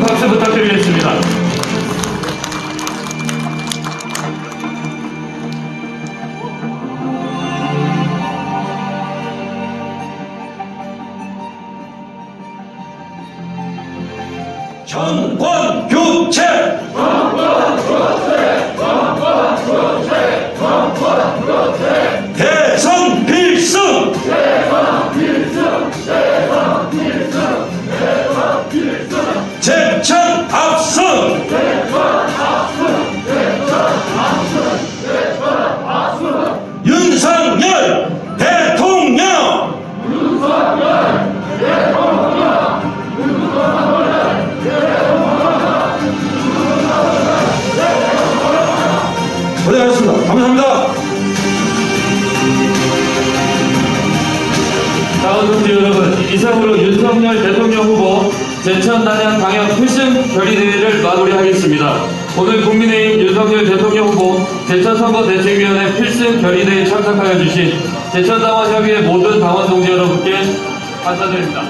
박수 부탁드리겠습니다. 정권 교체! 정권 교체! 감사합니다. 다음 동지 여러분, 이상으로 윤석열 대통령 후보 제천 단양 방역 필승 결의대회를 마무리하겠습니다. 오늘 국민의힘 윤석열 대통령 후보 제천 선거 대책위원회 필승 결의대회에 참석하여 주신 제천 당원 협의회 모든 당원 동지 여러분께 감사드립니다.